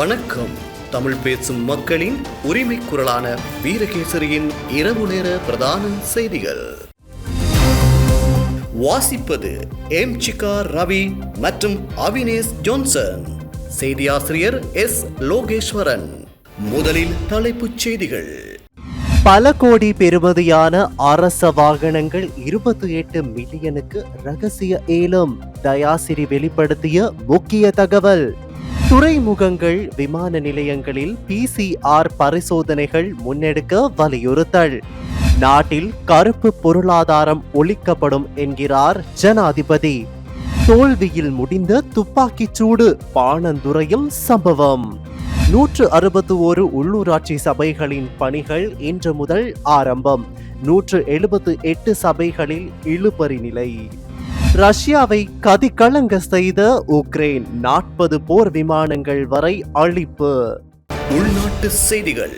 வணக்கம். தமிழ் பேசும் மக்களின் உரிமை குரலான வீரகேசரியின் இரவு நேர பிரதான செய்திகள். வாசிப்பது எம் சிகா ரவி மற்றும் அவினேஷ் ஜோன்சன். செய்தியாசிரியர் எஸ் லோகேஸ்வரன். முதலில் தலைப்புச் செய்திகள். பல கோடி பெறுமதியான அரச வாகனங்கள் இருபத்தி எட்டு மில்லியனுக்கு ரகசிய ஏலம். தயாசிரி வெளிப்படுத்திய முக்கிய தகவல். துறைமுகங்கள் விமான நிலையங்களில் பிசிஆர் பரிசோதனைகள் முன்னெடுக்க வலியுறுத்தல். நாட்டில் கருப்பு பொருளாதாரம் ஒழிக்கப்படும் என்கிறார் ஜனாதிபதி. தோல்வியில் முடிந்த துப்பாக்கிச் சூடு பாணந்துறையில் சம்பவம். நூற்று அறுபத்து ஒரு உள்ளூராட்சி சபைகளின் பணிகள் இன்று முதல் ஆரம்பம். நூற்று எழுபத்து எட்டு சபைகளில் இழுபறி நிலை. ரஷ்யாவை கதிகலங்க செய்த உக்ரைன் நாற்பது போர் விமானங்கள் வரை அழிப்பு. உள்நாட்டு செய்திகள்.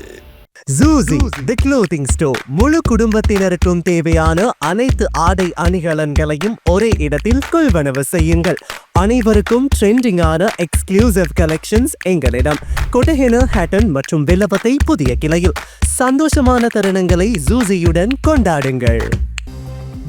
ஜூசி தி க்ளோத்திங் ஸ்டோர் முழு குடும்பத்தினருக்கும் தேவையான அனைத்து ஆடை அணிகலன்களையும் ஒரே இடத்தில் கொள்வனவு செய்யுங்கள். அனைவருக்கும் ட்ரெண்டிங்கான எக்ஸ்க்ளூசிவ் கலெக்ஷன்ஸ் எங்களிடம். கொட்டஹென ஹேட்டன் மற்றும் வில்லபத்தை புதிய கிளையில். சந்தோஷமான தருணங்களை ஜூசியுடன் கொண்டாடுங்கள்.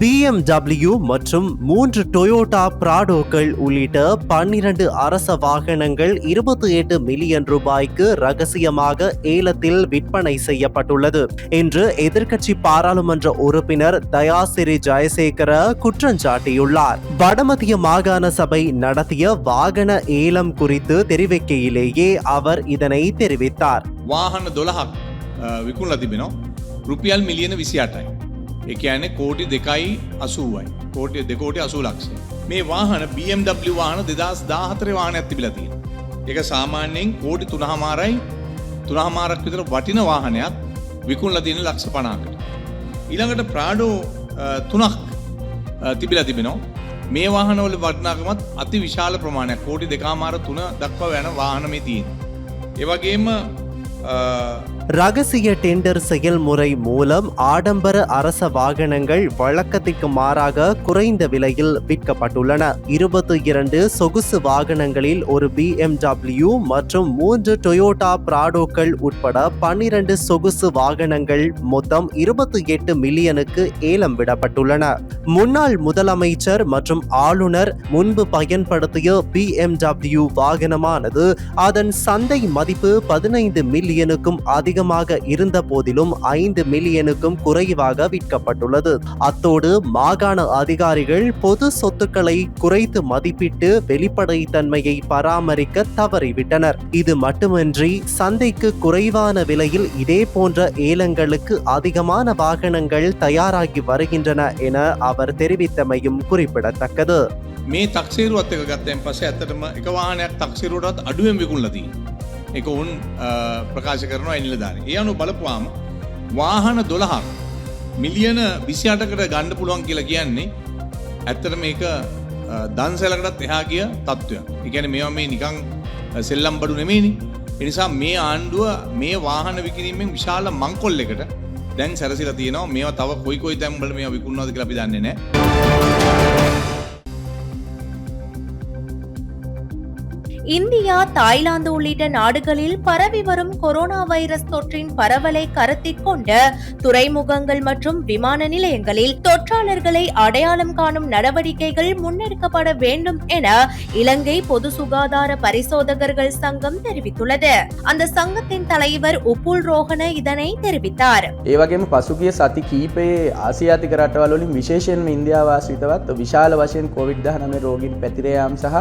BMW மற்றும் மூன்று டொயோட்டா பிராடோக்கள் உள்ளிட்ட பன்னிரண்டு அரச வாகனங்கள் இருபத்தி எட்டு மில்லியன் ரூபாய்க்கு ரகசியமாக ஏலத்தில் விற்பனை செய்யப்பட்டுள்ளது என்று எதிர்க்கட்சி பாராளுமன்ற உறுப்பினர் தயாசிரி ஜெயசேகர குற்றஞ்சாட்டியுள்ளார் வடமத்திய மாகாண சபை நடத்திய வாகன ஏலம் குறித்து தெரிவிக்கையிலேயே அவர் இதனை தெரிவித்தார் වාහන දොළහක් විකුණලා තිබෙනවා රුපියල් මිලියන විසි අටයි. එකයන කෝටි දෙකයි අසුවයි කෝටි දෙකෝටි අසු ලක්ෂේ. මේ වාහන BMW වාහන දෙදස් දාහතර වාහන ඇතිබිලතිය. එක සාමාන්‍යයෙන් කෝටි තුනහමාරයි තුනහමාරක් විතර වටින වාහනයක් විකුණල තියන ලක්ෂ පනාකට. ඊළඟට ප්‍රාඩෝ තුනක් තිබිල තිබෙනවා මේ වාහනවල වටනාකමත් අති විශාල ප්‍රමාණයක් කෝටි දෙකාමාර තුන දක්වා යන වාහනමේ තියෙන්. ඒවගේම ரகசிய டெண்டர் செயல்முறை மூலம் ஆடம்பர அரச வாகனங்கள் வழக்கத்திற்கு மாறாக குறைந்த விலையில் விற்கப்பட்டுள்ளன. இருபத்தி இரண்டு சொகுசு வாகனங்களில் ஒரு BMW மற்றும் மூன்று டொயோட்டா பிராடோக்கள் உட்பட பன்னிரண்டு சொகுசு வாகனங்கள் மொத்தம் இருபத்தி எட்டு மில்லியனுக்கு ஏலம் விடப்பட்டுள்ளன. முன்னாள் முதலமைச்சர் மற்றும் ஆளுநர் முன்பு பயன்படுத்திய BMW வாகனமானது அதன் சந்தை மதிப்பு பதினைந்து மில்லியனுக்கும் அதிகமாக இருந்த போதிலும் ஐந்து மில்லியனுக்கும் குறைவாக விற்கப்பட்டுள்ளது அத்தோடு மாகாண அதிகாரிகள் பொது சொத்துக்களை குறைத்து மதிப்பிட்டு வெளிப்படைத்தன்மையை பராமரிக்க தவறிவிட்டனர் இது மட்டுமின்றி சந்தைக்கு குறைவான விலையில் இதே போன்ற ஏலங்களுக்கு அதிகமான வாகனங்கள் தயாராகி வருகின்றன என அவர் தெரிவித்தமையும் குறிப்பிடத்தக்கது මේ තක්සේරුවත් එක ගත්තයෙන් පසේ ඇත්තටම එක වාහනයක් තක්සිරුවටත් අඩුවෙන් විකුල්ලදී. එක උන් ප්‍රකාශ කරනවා එනිලධාන. ඒ අනු බලපුවාම වාහන දොළහක් මිලියන විසියාටකට ගණ්ඩ පුළුවන් කියලා කියන්නේ ඇත්තට මේක දන්සැලකටත් එහා කිය තත්ත්වය. එකැන මේවා මේ නිකං සෙල්ලම් බඩු නෙමේනි. එනිසා මේ ආණ්ඩුව මේ වාහන විකිරීමෙන් විශාල මංකොල් එකට දැන් සැරසිල තියනවා මේ තව කොයිකොයි තැම්බල මේ විකුණවාද කියලා අපි දන්නේ නෑ. இந்தியா தாய்லாந்து உள்ளிட்ட நாடுகளில் பரவி வரும் கொரோனா வைரஸ் தொற்றின் பரவலை கருத்தில் கொண்டு துறைமுகங்கள் மற்றும் விமான நிலையங்களில் தொற்றாளர்களை அடையாளம் காணும் நடவடிக்கைகள் முன்னெடுக்கப்பட வேண்டும் என இலங்கை பொது சுகாதார பரிசோதகர்கள் சங்கம் தெரிவித்துள்ளது அந்த சங்கத்தின் தலைவர் உப்புல் ரோஹன இதனை தெரிவித்தார் ඒවගේම පසුගිය සති කීපයේ ආසියාතික රටවලින් විශේෂයෙන්ම ඉන්දියාවාසිතවත් විශාල වශයෙන් කොවිඩ් දහනම රෝගින් පැතිරයාම් සහ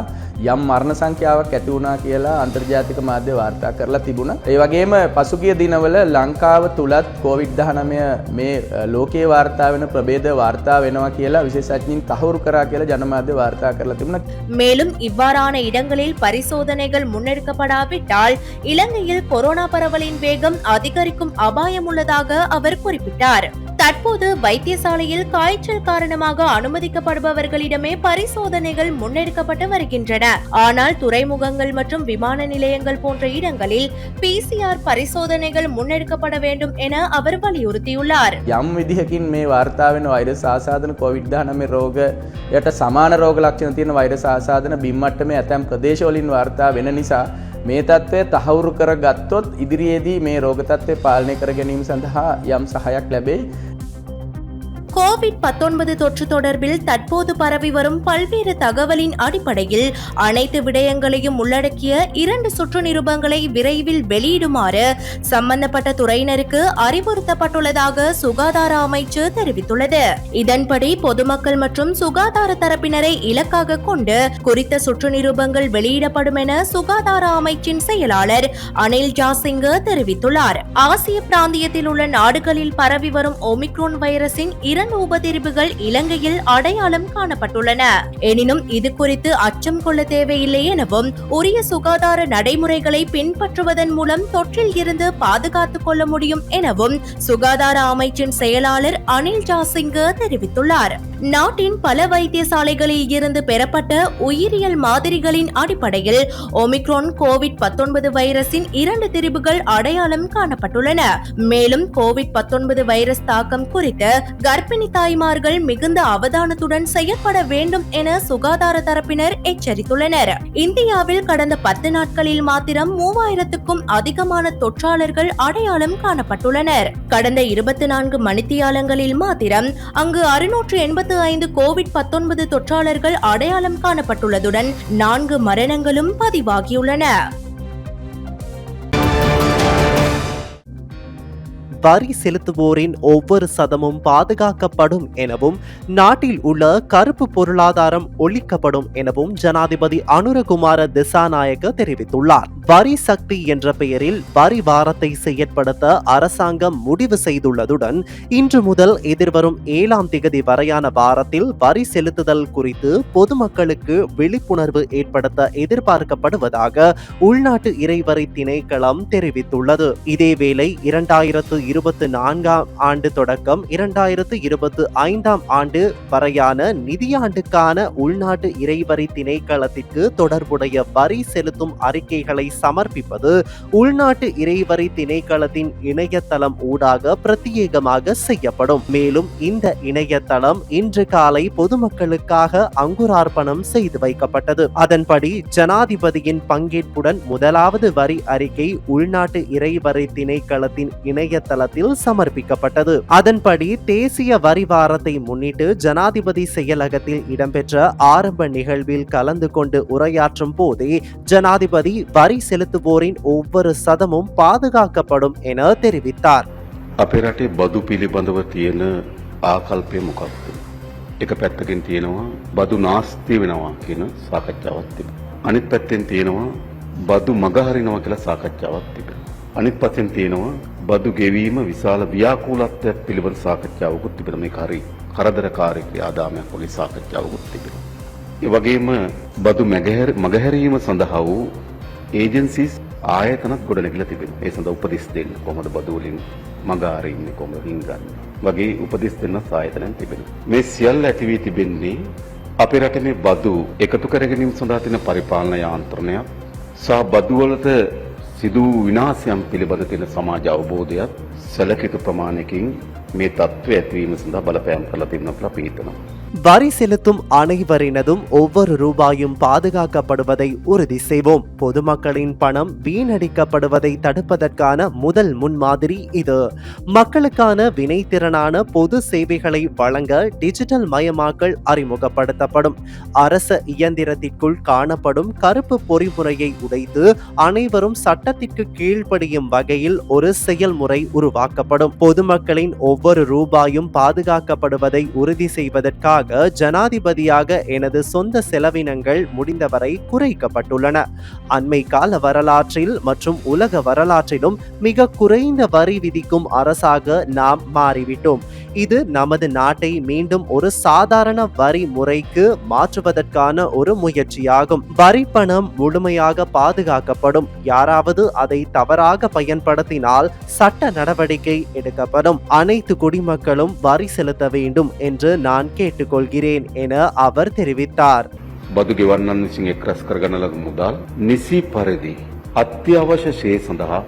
යම් මරණ සංඛ්‍යාවක් ඇති වුණා කියලා අන්තර්ජාතික මාධ්‍ය වාර්තා කරලා තිබුණ. ඒවගේම පසුගිය දිනවල ලංකාව තුළත් කොවිඩ් දහනමය මේ ලෝකයේ වාර්තා වෙන ප්‍රබේද වාර්තා වෙනවා කියලා විශේෂඥින් තහවුරු කරා කියලා ජනමාධ්‍ය වාර්තා කරලා තිබුණ மேலும் இவ்வாறான இடங்களில் பரிசோதனைகள் முன்னெடுக்கப்படாவிட்டால் இலங்கையில் கொரோனா பரவலின் வேகம் அதிகரிக்கும் அபாயம் உள்ளதாக அவர் குறிப்பிட்டார் தற்போது வைத்தியசாலையில் காய்ச்சல் காரணமாக அனுமதிக்கப்படுபவர்களிடமே பரிசோதனைகள் முன்னெடுக்கப்பட்டு வருகின்றன ஆனால் துறைமுகங்கள் மற்றும் விமான நிலையங்கள் போன்ற இடங்களில் பிசிஆர் பரிசோதனைகள் முன்னெடுக்கப்பட வேண்டும் என அவர் வலியுறுத்தியுள்ளார் යම් විදිහකින් මේ වාර්තාාවෙන වෛරස් ආසාධන කොවිඩ්දානම රෝග යට සමාන රෝග ලක්ෂණ තියෙන වෛරස් ආසාධන බිම්මටම ඇතැම් ප්‍රදේශවලින් වාර්තා වෙන නිසා මේ තත්ත්වය තහවුරු කර ගත්තොත් ඉදිරියේදී මේ රෝගතත්වය පාලනය කර ගැනීම සඳහා යම් සහයක් ලැබෙයි கோவிட் 19 தொற்று தொடர்பில் தற்போது பரவி வரும் பல்வேறு தகவலின் அடிப்படையில் அனைத்து விடயங்களையும் உள்ளடக்கிய இரண்டு சுற்று நிருபங்களை விரைவில் வெளியிடுமாறு சம்பந்தப்பட்ட துறையினருக்கு அறிவுறுத்தப்பட்டுள்ளதாக சுகாதார அமைச்சு தெரிவித்துள்ளது. இதன்படி பொதுமக்கள் மற்றும் சுகாதார தரப்பினரை இலக்காக கொண்டு குறித்த சுற்று நிருபங்கள் வெளியிடப்படும் என சுகாதார அமைச்சின் செயலாளர் அனில் ஜாசிங்க தெரிவித்துள்ளார். ஆசிய பிராந்தியத்தில் உள்ள நாடுகளில் பரவி வரும் ஒமிக்ரோன் வைரஸின் இரண்டு உபதிரிவுகள் இலங்கையில் அடையாளம் காணப்பட்டுள்ளன. எனினும் இது குறித்து அச்சம் கொள்ள தேவையில்லை எனவும் உரிய சுகாதார நடைமுறைகளை பின்பற்றுவதன் மூலம் தொற்றில் இருந்து பாதுகாத்துக் கொள்ள முடியும் எனவும் சுகாதார அமைச்சின் செயலாளர் அனில் ஜாசிங்க தெரிவித்துள்ளார். நாட்டின் பல வைத்தியசாலைகளில் இருந்து பெறப்பட்ட உயிரியல் மாதிரிகளின் அடிப்படையில் ஒமிக்ரான் கோவிட் 19 வைரஸின் இரண்டு திரிபுகள் அடையாளம் காணப்பட்டுள்ளன. மேலும் கோவிட் 19 வைரஸ் தாக்கம் குறித்து கர்ப்பிணி தாய்மார்கள் மிகுந்த அவதானத்துடன் செயற்பட வேண்டும் என சுகாதார தரப்பினர் எச்சரித்துள்ளனர். இந்தியாவில் கடந்த பத்து நாட்களில் மாத்திரம் மூவாயிரத்துக்கும் அதிகமான தொற்றாளர்கள் அடையாளம் காணப்பட்டுள்ளனர். கடந்த இருபத்தி நான்கு மணித்தியாலங்களில் மாத்திரம் அங்கு அறுநூற்று எண்பத்து ஐந்து கோவிட் 19 தொற்றாளர்கள் அடையாளம் காணப்பட்டுள்ளதுடன் நான்கு மரணங்களும் பதிவாகியுள்ளன. வரி செலுத்துவோரின் ஒவ்வொரு சதமும் பாதுகாக்கப்படும் எனவும் நாட்டில் உள்ள கருப்பு பொருளாதாரம் ஒழிக்கப்படும் எனவும் ஜனாதிபதி அனுரகுமார திசாநாயக்க தெரிவித்துள்ளார். வரி சக்தி என்ற பெயரில் வரி வாரத்தை செயற்படுத்த அரசாங்கம் முடிவு செய்துள்ளதுடன் இன்று முதல் எதிர்வரும் ஏழாம் திகதி வரையான வாரத்தில் வரி செலுத்துதல் குறித்து பொதுமக்களுக்கு விழிப்புணர்வு ஏற்படுத்த எதிர்பார்க்கப்படுவதாக உள்நாட்டு இறைவரி திணைக்களம் தெரிவித்துள்ளது. இதேவேளை இரண்டாயிரத்து இருபத்தி நான்காம் ஆண்டு தொடக்கம் இரண்டாயிரத்து இருபத்து ஐந்தாம் ஆண்டு வரையான நிதியாண்டுக்கான உள்நாட்டு இறைவரி திணைக்களத்திற்கு தொடர்புடைய வரி செலுத்தும் அறிக்கைகளை சமர்ப்பிப்பது உள்நாட்டு இறைவரி திணைக்களத்தின் இணையதளம் ஊடாக பிரத்யேகமாக செய்யப்படும். மேலும் இந்த இணையதளம் இன்று காலை பொதுமக்களுக்காக அங்குரார்ப்பணம் செய்து வைக்கப்பட்டது. அதன்படி ஜனாதிபதியின் பங்கேற்புடன் முதலாவது வரி அறிக்கை உள்நாட்டு இறைவரி திணைக்களத்தின் இணையதளத்தில் சமர்ப்பிக்கப்பட்டது அதன்படி தேசிய வரி வாரத்தை முன்னிட்டு ஜனாதிபதி செயலகத்தில் இடம்பெற்ற ஆரம்ப நிகழ்வில் கலந்து கொண்டு உரையாற்றும் போதே ஜனாதிபதி வரி செலுத்துவோரின் ஒவ்வொரு சதமும் பாதுகாக்கப்படும் என தெரிவித்தார் අපේ රටේ බදු පිළිබඳව තියෙන ආකල්පය මොකක්ද. එක පැත්තකින් තියෙනවා බදු නාස්ති වෙනවා කියන සාකච්ඡාවත් තිබ. අනිත් පැත්තෙන් තියෙනවා බදු මගහරිනවා කියලා සාකච්ඡාවත් තිබ. අනිත් පසෙන් තියෙනවා බදු ගෙවීම විශාල ව්‍යාකූලත්වයක් පිළිබඳ සාකච්ඡාවකුත් තිබෙන මේ හරි කරදරකාරී ක්‍රියාදාමයක් වගේ සාකච්ඡාවකුත් තිබෙන. ඒ වගේම බදු මැගහැර මගහැරීම සඳහා වූ ඒජන්සිස් ආයතනත් ගොඩනැගිලා තිබෙනවා. ඒ සඳහා උපදෙස් දෙන්න කොහොමද බදු වලින් මග අරින්නේ කොහොමද හිංගන්නේ වගේ උපදෙස් දෙන්න සායතනයන් තිබෙනවා. මේ සියල්ල ඇති වී තිබෙන්නේ අපේ රටේ මේ බදු එකතු කර ගැනීම සඳහා තියෙන පරිපාලන යාන්ත්‍රණයක් සහ බදු වලට සිදු වූ විනාශයන් පිළිබඳ තියෙන සමාජ අවබෝධයත් සැලකිත ප්‍රමාණයකින් මේ தત્ත්වය ඇතිවීම සඳහා බලපෑම් කරලා තියෙනවා කියලා අපි හිතනවා. வரி செலுத்தும் அனைவரினதும் ஒவ்வொரு ரூபாயும் பாதுகாக்கப்படுவதை உறுதி செய்வோம். பொதுமக்களின் பணம் வீணடிக்கப்படுவதை தடுப்பதற்கான முதல் முன்மாதிரி இது. மக்களுக்கான வினைத்திறனான பொது சேவைகளை வழங்க டிஜிட்டல் மயமாக்கல் அறிமுகப்படுத்தப்படும். அரச இயந்திரத்திற்குள் காணப்படும் கருப்பு பொறிமுறையை உடைத்து அனைவரும் சட்டத்திற்கு கீழ்ப்படியும் வகையில் ஒரு செயல்முறை உருவாக்கப்படும். பொதுமக்களின் ஒவ்வொரு ரூபாயும் பாதுகாக்கப்படுவதை உறுதி செய்வதற்காக ஜனாதிபதியாக எனது சொந்த செலவினங்கள் முடிந்தவரை குறைக்கப்பட்டுள்ளன. அண்மை கால வரலாற்றில் மற்றும் உலக வரலாற்றிலும் மிக குறைந்த வரி விதிக்கும் அரசாக நாம் மாறிவிட்டோம். இது நமது நாட்டை மீண்டும் ஒரு சாதாரண வரி முறைக்கு மாற்றுவதற்கான ஒரு முயற்சியாகும். வரி பணம் முழுமையாக பாதுகாக்கப்படும். யாராவது அதை தவறாக பயன்படுத்தினால் சட்ட நடவடிக்கை எடுக்கப்படும். அனைத்து குடிமக்களும் வரி செலுத்த வேண்டும் என்று நான் கேட்டுக்கொள்கிறேன் என அவர் தெரிவித்தார். ಬದುಕಿ ವರ್ಣನಿಸಿ ಕ್ರಸ್ಕರ್ಗಣಲದ ಮುದಾಲ್ ನಿಸಿ ಪರಿಧಿ ಅತ್ಯವಶ್ಯ ಶೇ ಸಂದಹ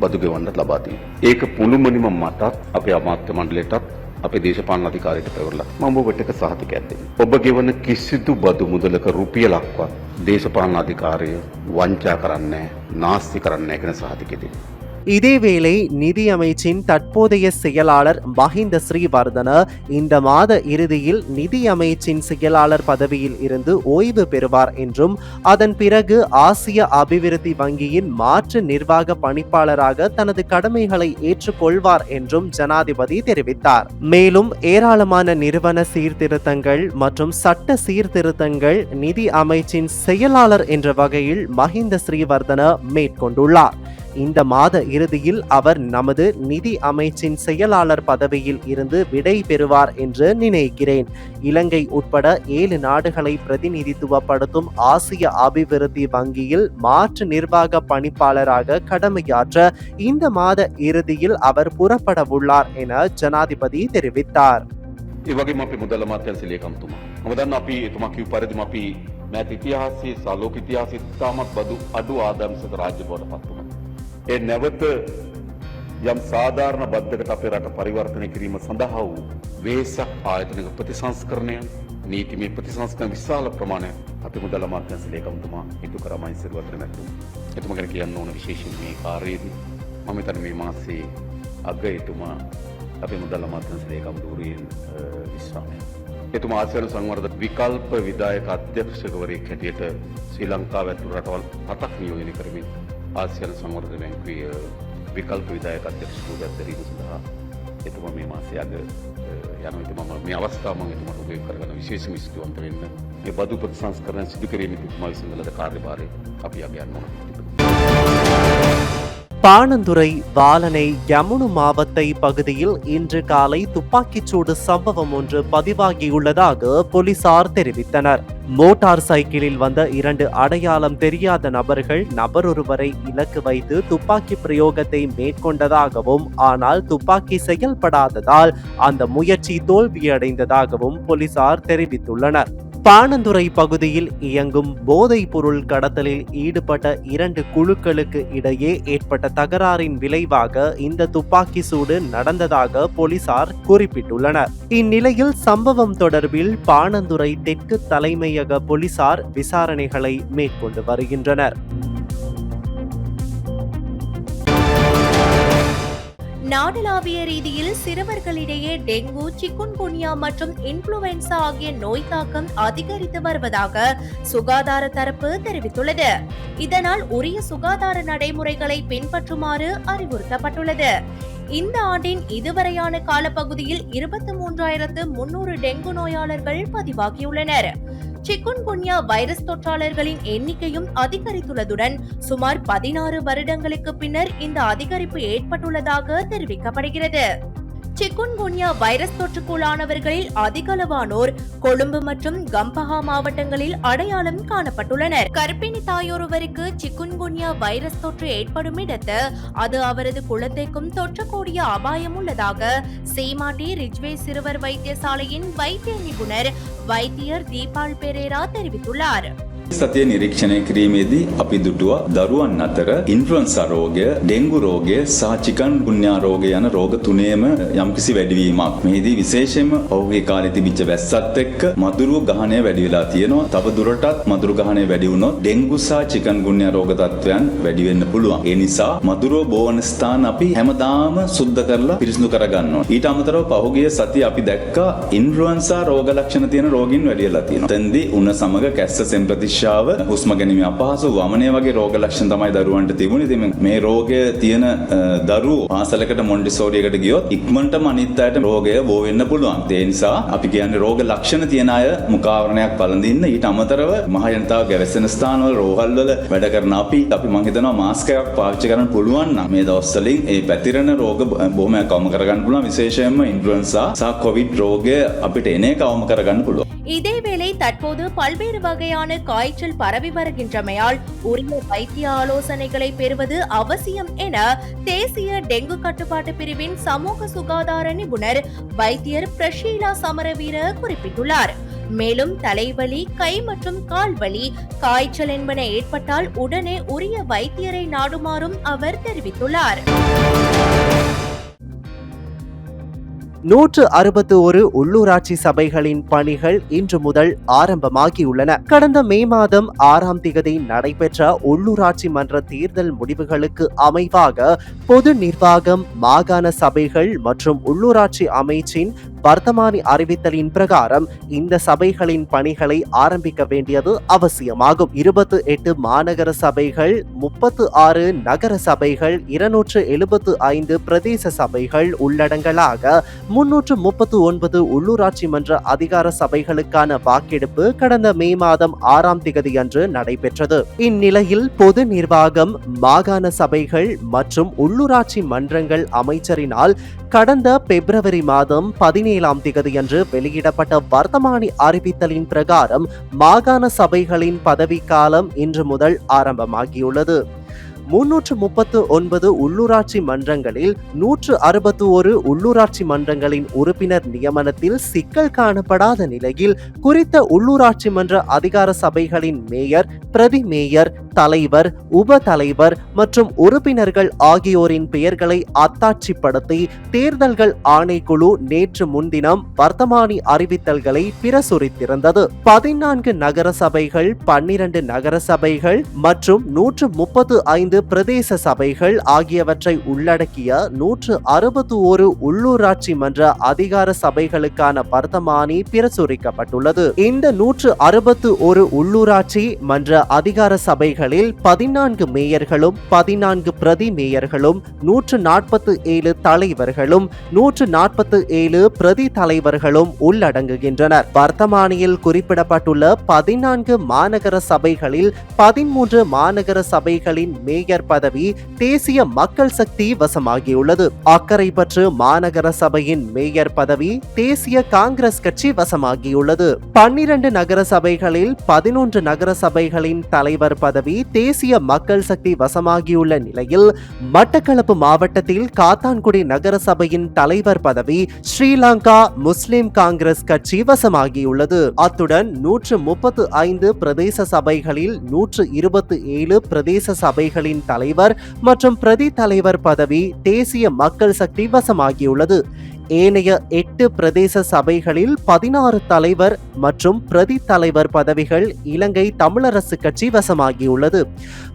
සඳහා යොදවනවායි කියන සහතික අපි බදු ගෙවන්නට ලබා තියෙනවා. ඒක පුළුමනිම මටත් අපේ අමාත්‍ය මණ්ඩලයටත් අපේ දේශපාලන අධිකාරියට පැවරලා මම ඔබට එක සහතිකයක් දෙන්න. ඔබ ගෙවන කිසිදු බදු මුදලක රුපියලක්වත් දේශපාලන අධිකාරිය වංචා කරන්නේ නැහැ, නාස්ති කරන්නේ නැහැ කියන සහතිකය දෙන්න. இதேவேளை நிதி அமைச்சின் தற்போதைய செயலாளர் மஹிந்த ஸ்ரீவர்தன இந்த மாத இறுதியில் நிதி அமைச்சின் செயலாளர் பதவியில் இருந்து ஓய்வு பெறுவார் என்றும் அதன் பிறகு ஆசிய அபிவிருத்தி வங்கியின் மாற்று நிர்வாக பணிப்பாளராக தனது கடமைகளை ஏற்றுக்கொள்வார் என்றும் ஜனாதிபதி தெரிவித்தார். மேலும் ஏராளமான நிறுவன சீர்திருத்தங்கள் மற்றும் சட்ட சீர்திருத்தங்கள் நிதி அமைச்சின் செயலாளர் என்ற வகையில் மஹிந்த ஸ்ரீவர்தன மேற்கொண்டுள்ளார். இந்த மாத இறுதியில் அவர் நமது நிதி அமைச்சின் செயலாளர் பதவியில் இருந்து விடை பெறுவார் என்று நினைக்கிறேன் இலங்கை உட்பட ஏழு நாடுகளை பிரதிநிதித்துவப்படுத்தும் ஆசிய அபிவிருத்தி வங்கியில் மாற்று நிர்வாக பணிப்பாளராக கடமையாற்ற இந்த மாத இறுதியில் அவர் புறப்படவுள்ளார் என ஜனாதிபதி தெரிவித்தார் ඒ වගේම අපේ මුදල් අමාත්‍යංශ ලේකම්තුමා. මම දන්නවා අපි එතුමා කිව් පරිදිම අපි මෑත ඉතිහාසයේ සලෝක ඉතිහාසයේ ඉතාමත් බදු අඩු ආදායම්සක රාජ්‍ය බවට පත් වුණා. ඒ නැවත යම් සාධාරණ බද්ධකට අපේ රට පරිවර්තනය කිරීම සඳහා වූ වේසක් ආයතනක ප්‍රතිසංස්කරණය නීතිමය ප්‍රතිසංස්කරණ විශාල ප්‍රමාණයක් අපේ මුදල් අමාත්‍යංශ ලේකම්තුමා ඉටු කරා මහින්සර් වර්ධන මැතිතුමා. එතුමා ගැන කියන්න ඕන විශේෂයෙන් මේ කාර්යයේදී මම හිතන්නේ මේ මාසයේ අග එතුමා අපේ මුදල් අමාත්‍යංශ ලේකම් ධූරයෙන් විශ්‍රාමය. එතුමා ආසියානු සංවර්ධ විකල්ප විදායක අධ්‍යක්ෂකවරයෙක් හැටියට ශ්‍රී ලංකාව ඇතුළු රටවල් හතක් නියෝජනය කරමින් ආසියානු සංවර්ධන බැංකුවේ අ, විකල්ප විදායක අධ්‍යක්ෂකවරයෙක් දැරීම සඳහා එතුමා මේ මාසයේ අග යන එතුමා මම මේ අවස්ථාව මම එතුමාට උපයෝග කරගන්න විශේෂම ස්තුතිවන්ත වෙන්න. මේ බදු ප්‍රතිසංස්කරණ සිදු කිරීමේ එතුමා විසින් කළ කාර්යභාරය අපි අග යන්න ඕන. பாணந்துறை வாலனை யமுனு மாவத்தை பகுதியில் இன்று காலை துப்பாக்கிச்சூடு சம்பவம் ஒன்று பதிவாகியுள்ளதாக போலீசார் தெரிவித்தனர். மோட்டார் சைக்கிளில் வந்த இரண்டு அடையாளம் தெரியாத நபர்கள் நபரொருவரை இலக்கு வைத்து துப்பாக்கி பிரயோகத்தை மேற்கொண்டதாகவும் ஆனால் துப்பாக்கி செயல்படாததால் அந்த முயற்சி தோல்வியடைந்ததாகவும் போலீசார் தெரிவித்துள்ளனர். பாணந்துறை பகுதியில் இயங்கும் போதைப் பொருள் கடத்தலில் ஈடுபட்ட இரண்டு குழுக்களுக்கு இடையே ஏற்பட்ட தகராறின் விளைவாக இந்த துப்பாக்கி சூடு நடந்ததாக போலீசார் குறிப்பிட்டுள்ளனர். இந்நிலையில் சம்பவம் தொடர்பில் பாணந்துறை தெற்கு தலைமையக போலீசார் விசாரணைகளை மேற்கொண்டு வருகின்றனர். நாடளாவிய ரீதியில் சிறுவர்களிடையே டெங்கு சிக்குன்குனியா மற்றும் இன்ஃபுளுவென்சா ஆகிய நோய் தாக்கம் அதிகரித்து வருவதாக சுகாதார தரப்பு தெரிவித்துள்ளது. இதனால் உரிய சுகாதார நடைமுறைகளை பின்பற்றுமாறு அறிவுறுத்தப்பட்டுள்ளது. இந்த ஆண்டின் இதுவரையான காலப்பகுதியில் இருபத்தி மூன்றாயிரத்து முன்னூறு டெங்கு நோயாளர்கள் பதிவாகியுள்ளனர். சிக்குன்குன்யா வைரஸ் தொற்றாளர்களின் எண்ணிக்கையும் அதிகரித்துள்ளதுடன் சுமார் பதினாறு வருடங்களுக்கு பின்னர் இந்த அதிகரிப்பு ஏற்பட்டுள்ளதாக தெரிவிக்கப்படுகிறது. சிக்குன்குன்யா வைரஸ் தொற்றுக்குள்ளானவர்களில் அதிகளவானோர் கொழும்பு மற்றும் கம்பஹா மாவட்டங்களில் அடையாளம் காணப்பட்டுள்ளனர். கர்ப்பிணி தாயொருவருக்கு சிக்குன்குன்யா வைரஸ் தொற்று ஏற்படும் இடத்து அது அவரது குழந்தைக்கும் தொற்றக்கூடிய அபாயம் உள்ளதாக சீமாட்டி ரிஜ்வே சிறுவர் வைத்தியசாலையின் வைத்திய நிபுணர் வைத்தியர் தீபால் பெரேரா தெரிவித்துள்ளார். සතිය නිරීක්ෂණය කිරීමේදී අපි දුටුවා දරුවන් අතර ඉන්ෆ්ලුවන්සා රෝගය, ඩෙංගු රෝගය සහ චිකන් ගුන්යා රෝගය යන රෝග තුනේම යම්කිසි වැඩිවීමක්. මෙහිදී විශේෂයෙන්ම පහුගිය කාලේ තිබිච්ච වැස්සත් එක්ක මදුරුව ගහණය වැඩි වෙලා තියෙනවා. තව දුරටත් මදුරු ගහණය වැඩි වුණොත් ඩෙංගු සහ චිකන් ගුන්යා රෝග තත්ත්වයන් වැඩි වෙන්න පුළුවන්. ඒ නිසා මදුරුව බෝවන ස්ථාන අපි හැමදාම සුද්ධ කරලා පිරිසිදු කරගන්න ඕනේ. ඊට අමතරව පහුගිය සතිය අපි දැක්කා ඉන්ෆ්ලුවන්සා රෝග ලක්ෂණ තියෙන රෝගීන් වැඩි වෙලා තියෙනවා. තෙන්දී උණ සමග කැස්ස සෙම්පතිශාව හුස්ම ගැනීම අපහසු වමනය වගේ රෝග ලක්ෂණ තමයි දරුවන්ට තිබුණේ. ඉතින් මේ රෝගය තියෙන අ, දරුවෝ පාසලකට මොන්ටිසෝරියකට ගියොත් ඉක්මනටම අනිත් අයට රෝගය බෝ වෙන්න පුළුවන්. ඒ නිසා අපි කියන්නේ රෝග ලක්ෂණ තියෙන අය මුඛාවරණයක් පළඳින්න ඊට අමතරව මහ ජනතාව ගැවසෙන ස්ථානවල රෝහල් වල වැඩ කරන අපි අපි මං හිතනවා මාස්ක් එකක් පාවිච්චි කරන්න පුළුවන් නම් මේ දවස්වලින් ඒ පැතිරෙන රෝග බොහොමයක් අවම කරගන්න පුළුවන් විශේෂයෙන්ම ඉන්ෆ්ලුවෙන්සා සහ කොවිඩ් රෝගය අපිට එන එක අවම කරගන්න පුළුවන්. இதேவேளை தற்போது பல்வேறு வகையான காய்ச்சல் பரவி வருகின்றமையால் உரிய வைத்திய ஆலோசனைகளை பெறுவது அவசியம் என தேசிய டெங்கு கட்டுப்பாட்டு பிரிவின் சமூக சுகாதார நிபுணர் வைத்தியர் பிரஷீலா சமரவீர குறிப்பிட்டுள்ளார். மேலும் தலைவலி கை மற்றும் கால் வலி காய்ச்சல் என்பன ஏற்பட்டால் உடனே உரிய வைத்தியரை நாடுமாறும் அவர் தெரிவித்துள்ளார். நூற்று அறுபத்து ஒரு உள்ளூராட்சி சபைகளின் பணிகள் இன்று முதல் ஆரம்பமாகியுள்ளன. கடந்த மே மாதம் ஆறாம் திகதி நடைபெற்ற உள்ளூராட்சி மன்ற தேர்தல் முடிவுகளுக்கு அமைவாக பொது நிர்வாகம் மாகாண சபைகள் மற்றும் உள்ளூராட்சி அமைச்சின் வர்த்தமானி அறிவித்தலின் பிரகாரம் இந்த சபைகளின் பணிகளை ஆரம்பிக்க வேண்டியது அவசியமாகும். இருபத்து எட்டு மாநகர சபைகள் முப்பத்து ஆறு நகர சபைகள் இருநூற்று எழுபத்து ஐந்து பிரதேச சபைகள் உள்ளடங்கலாக முன்னூற்று முப்பத்து ஒன்பது உள்ளூராட்சி மன்ற அதிகார சபைகளுக்கான வாக்கெடுப்பு கடந்த மே மாதம் ஆறாம் திகதியன்று நடைபெற்றது. இந்நிலையில் பொது நிர்வாகம் மாகாண சபைகள் மற்றும் உள்ளூராட்சி மன்றங்கள் அமைச்சரினால் கடந்த பிப்ரவரி மாதம் பதினேழாம் திகதியன்று வெளியிடப்பட்ட வர்த்தமானி அறிவித்தலின் பிரகாரம் மாகாண சபைகளின் பதவிக்காலம் இன்று முதல் ஆரம்பமாகியுள்ளது. முன்னூற்று முப்பத்து ஒன்பது உள்ளூராட்சி மன்றங்களில் நூற்று அறுபத்து ஒரு உள்ளூராட்சி மன்றங்களின் உறுப்பினர் நியமனத்தில் சிக்கல் காணப்படாத நிலையில் குறித்த உள்ளூராட்சி மன்ற அதிகார சபைகளின் மேயர் பிரதி மேயர் தலைவர் உப தலைவர் மற்றும் உறுப்பினர்கள் ஆகியோரின் பெயர்களை அத்தாட்சிப்படுத்தி தேர்தல்கள் ஆணைக்குழு நேற்று முன்தினம் வர்த்தமானி அறிவித்தல்களை பிரசுரித்திருந்தது. பதினான்கு நகர சபைகள் பன்னிரண்டு நகர சபைகள் மற்றும் நூற்று முப்பத்து ஐந்து பிரதேச சபைகள் ஆகியவற்றை உள்ளடக்கிய நூற்று அறுபத்து ஒரு உள்ளூராட்சி மன்ற அதிகார சபைகளுக்கான வர்த்தமானி பிரசுரிக்கப்பட்டுள்ளது. இந்த நூற்று அறுபத்து ஒரு உள்ளூராட்சி மன்ற அதிகார சபைகளில் பதினான்கு மேயர்களும் பதினான்கு பிரதி மேயர்களும் நூற்று நாற்பத்து ஏழு தலைவர்களும் நூற்று நாற்பத்து ஏழு பிரதி தலைவர்களும் உள்ளடங்குகின்றனர். வர்த்தமானியில் குறிப்பிடப்பட்டுள்ள பதினான்கு மாநகர சபைகளில் பதிமூன்று மாநகர சபைகளின் மேயர் மேயர் பதவி தேசிய மக்கள் சக்தி வசமாகியுள்ளது. அக்கரைப்பற்று மாநகர சபையின் மேயர் பதவி தேசிய காங்கிரஸ் கட்சி வசமாகியுள்ளது. பன்னிரண்டு நகர சபைகளில் பதினொன்று நகர சபைகளின் தலைவர் பதவி தேசிய மக்கள் சக்தி வசமாகியுள்ள நிலையில் மட்டக்களப்பு மாவட்டத்தில் காத்தான்குடி நகர சபையின் தலைவர் பதவி ஸ்ரீலங்கா முஸ்லிம் காங்கிரஸ் கட்சி வசமாகியுள்ளது. அத்துடன் நூற்று முப்பத்து ஐந்து பிரதேச சபைகளில் நூற்று இருபத்தி ஏழு பிரதேச சபைகளின் தலைவர் மற்றும் பிரதி தலைவர் பதவி தேசிய மக்கள் சக்தி வசமாகியுள்ளது. ஏனைய எட்டு பிரதேச சபைகளில் பதினாறு தலைவர் மற்றும் பிரதி தலைவர் பதவிகள் இலங்கை தமிழரசு கட்சி வசமாகியுள்ளது.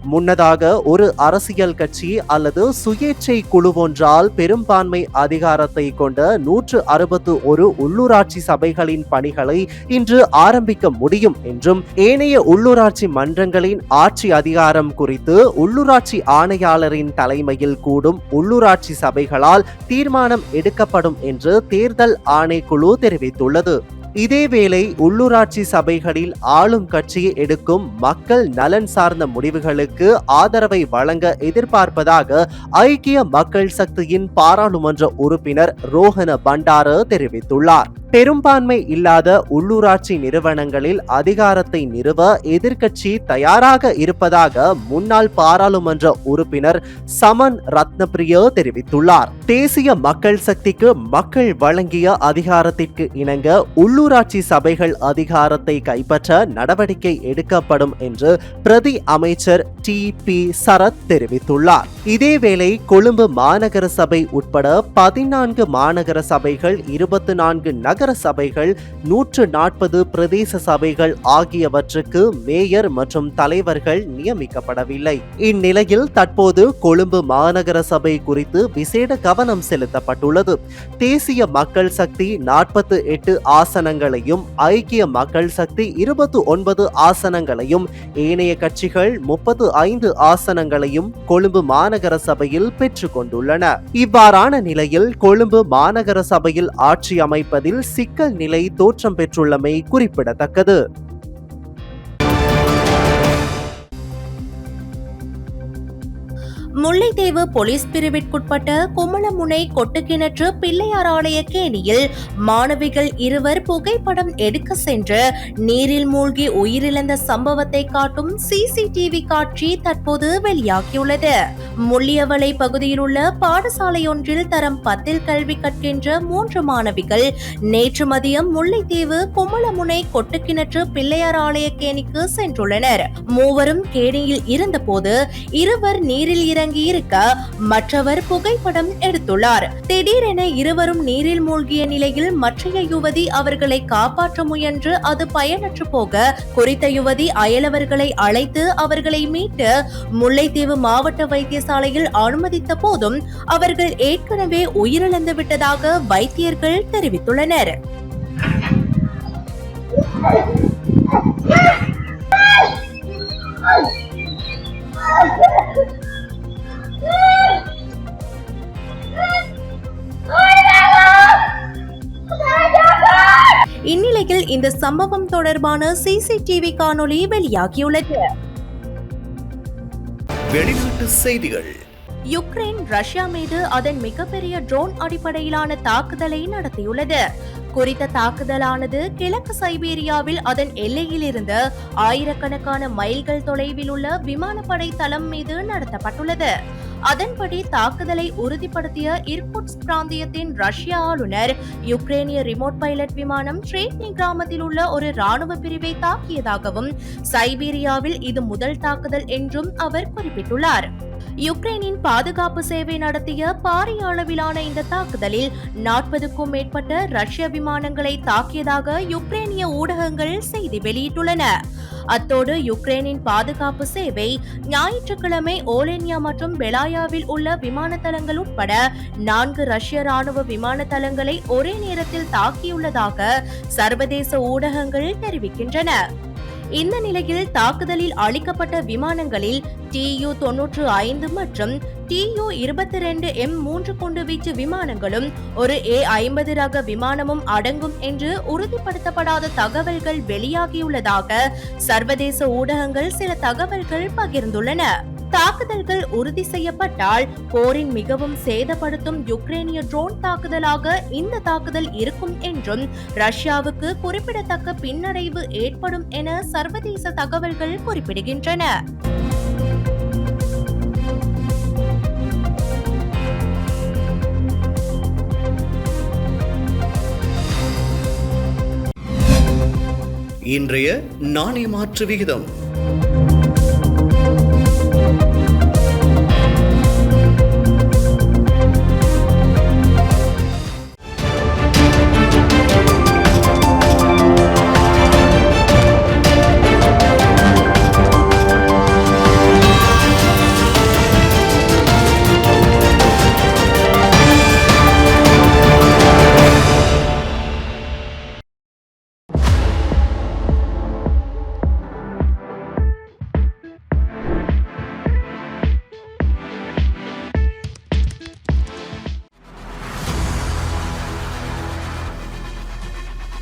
முன்னதாக ஒரு அரசியல் கட்சி அல்லது சுயேட்சை குழு ஒன்றால் பெரும்பான்மை அதிகாரத்தை கொண்ட நூற்று அறுபத்து ஒரு உள்ளூராட்சி சபைகளின் பணிகளை இன்று ஆரம்பிக்க முடியும் என்றும் ஏனைய உள்ளூராட்சி மன்றங்களின் ஆட்சி அதிகாரம் குறித்து உள்ளூராட்சி ஆணையாளரின் தலைமையில் கூடும் உள்ளூராட்சி சபைகளால் தீர்மானம் எடுக்கப்படும் என்று தேர்தல் ஆணைக்குழு தெரிவித்துள்ளது. இதேவேளை உள்ளூராட்சி சபைகளில் ஆளும் கட்சி எடுக்கும் மக்கள் நலன் சார்ந்த முடிவுகளுக்கு ஆதரவை வழங்க எதிர்பார்ப்பதாக ஐக்கிய மக்கள் சக்தியின் பாராளுமன்ற உறுப்பினர் ரோஹன பண்டார தெரிவித்துள்ளார். பெரும்பான்மை இல்லாத உள்ளூராட்சி நிறுவனங்களில் அதிகாரத்தை நிறுவ எதிர்க்கட்சி தயாராக இருப்பதாக முன்னாள் பாராளுமன்ற உறுப்பினர் சமன் ரத்னபிரிய தெரிவித்துள்ளார். தேசிய மக்கள் சக்திக்கு மக்கள் வழங்கிய அதிகாரத்திற்கு இணங்க உள்ளூர் உள்ளூராட்சி சபைகள் அதிகாரத்தை கைப்பற்ற நடவடிக்கை எடுக்கப்படும் என்று பிரதி அமைச்சர் டி பி சரத் தெரிவித்துள்ளார். இதேவேளை கொழும்பு மாநகர சபை உட்பட பதினான்கு மாநகர சபைகள் இருபத்தி நான்கு நகர சபைகள் நூற்று நாற்பது பிரதேச சபைகள் ஆகியவற்றுக்கு மேயர் மற்றும் தலைவர்கள் நியமிக்கப்படவில்லை. இந்நிலையில் தற்போது கொழும்பு மாநகர சபை குறித்து விசேட கவனம் செலுத்தப்பட்டுள்ளது. தேசிய மக்கள் சக்தி நாற்பத்தி எட்டு ஆசன ஆசனங்களையும் ஐக்கிய மக்கள் சக்தி இருபத்தி ஒன்பது ஆசனங்களையும் ஏனைய கட்சிகள் முப்பத்து ஐந்து ஆசனங்களையும் கொழும்பு மாநகர சபையில் பெற்றுக் கொண்டுள்ளன. இவ்வாறான நிலையில் கொழும்பு மாநகர சபையில் ஆட்சி அமைப்பதில் சிக்கல் நிலை தோற்றம் பெற்றுள்ளமை குறிப்பிடத்தக்கது. முல்லைத்தீவு போலீஸ் பிரிவிற்குட்பட்ட குமணமுனை கொட்டுக்கிணற்று பிள்ளையார் ஆலய கேணியில் மாணவிகள் இருவர் புகைப்படம் எடுக்க சென்று நீரில் மூழ்கி உயிரிழந்த சம்பவத்தை காட்டும் சிசிடிவி காட்சி தற்போது வெளியாகியுள்ளது. முள்ளியவளை பகுதியில் உள்ள பாடசாலை ஒன்றில் தரம் பத்தில் கல்வி கற்கின்ற மூன்று மாணவிகள் நேற்று மதியம் முல்லைத்தீவு குமளமுனை கொட்டுக்கிணற்று பிள்ளையார் ஆலய கேணிக்கு சென்றுள்ளனர். மூவரும் கேணியில் இருந்தபோது இருவர் நீரில் இற இறங்கி இருக்க மற்றவர் புகைப்படம் எடுத்துள்ளார். திடீரென இருவரும் நீரில் மூழ்கிய நிலையில் மற்றைய யுவதி அவர்களை காப்பாற்ற முயன்று அது பயனற்று போக குறித்த யுவதி அயலவர்களை அழைத்து அவர்களை மீட்டு முல்லைத்தீவு மாவட்ட வைத்தியசாலையில் அனுமதித்த போதும் அவர்கள் ஏற்கனவே உயிரிழந்து விட்டதாக வைத்தியர்கள் தெரிவித்துள்ளனர். இந்நிலையில் இந்த சம்பவம் தொடர்பான சிசிடிவி காணொளி வெளியாகியுள்ளது. வெளிநாட்டு செய்திகள். யுக்ரைன் ரஷ்யா மீது அதன் மிகப்பெரிய ட்ரோன் அடிப்படையிலான தாக்குதலை நடத்தியுள்ளது. குறித்த தாக்குதலானது கிழக்கு சைபீரியாவில் அதன் எல்லையில் இருந்து ஆயிரக்கணக்கான மைல்கள் தொலைவில் உள்ள விமானப்படை தளம் மீது நடத்தப்பட்டுள்ளது. அதன்படி தாக்குதலை உறுதிப்படுத்திய இர்குட்ஸ் பிராந்தியத்தின் ரஷ்ய ஆளுநர் யுக்ரேனிய ரிமோட் பைலட் விமானம் ட்ரேட்னி கிராமத்தில் உள்ள ஒரு ராணுவ பிரிவை தாக்கியதாகவும் சைபீரியாவில் இது முதல் தாக்குதல் என்றும் அவர் குறிப்பிட்டுள்ளார். யுக்ரைனின் பாதுகாப்பு சேவை நடத்திய பாரிய அளவிலான இந்த தாக்குதலில் நாற்பதுக்கும் மேற்பட்ட ரஷ்ய விமானங்களை தாக்கியதாக யுக்ரேனிய ஊடகங்கள் செய்தி வெளியிட்டுள்ளன. அத்தோடு யுக்ரைனின் பாதுகாப்பு சேவை ஞாயிற்றுக்கிழமை ஓலேனியா மற்றும் பெலாயாவில் உள்ள விமான தளங்கள் உட்பட நான்கு ரஷ்ய ராணுவ விமான தளங்களை ஒரே நேரத்தில் தாக்கியுள்ளதாக சர்வதேச ஊடகங்கள் தெரிவிக்கின்றன. இந்த நிலையில் தாக்குதலில் அளிக்கப்பட்ட விமானங்களில் டியு தொன்னூற்று ஐந்து மற்றும் டியு இருபத்தி ரெண்டு எம் மூன்று குண்டு வீச்சு விமானங்களும் ஒரு ஏ ஐம்பது ரக விமானமும் அடங்கும் என்று உறுதிப்படுத்தப்படாத தகவல்கள் வெளியாகியுள்ளதாக சர்வதேச ஊடகங்கள் சில தகவல்கள் பகிர்ந்துள்ளன. தாக்குதல்கள் உறுதி செய்யப்பட்டால் போரின் மிகவும் சேதப்படுத்தும் யுக்ரேனிய ட்ரோன் தாக்குதலாக இந்த தாக்குதல் இருக்கும் என்றும் ரஷ்யாவுக்கு குறிப்பிடத்தக்க பின்னடைவு ஏற்படும் என சர்வதேச தகவல்கள் குறிப்பிடுகின்றன. இன்றைய நாணய மாற்று விகிதம்.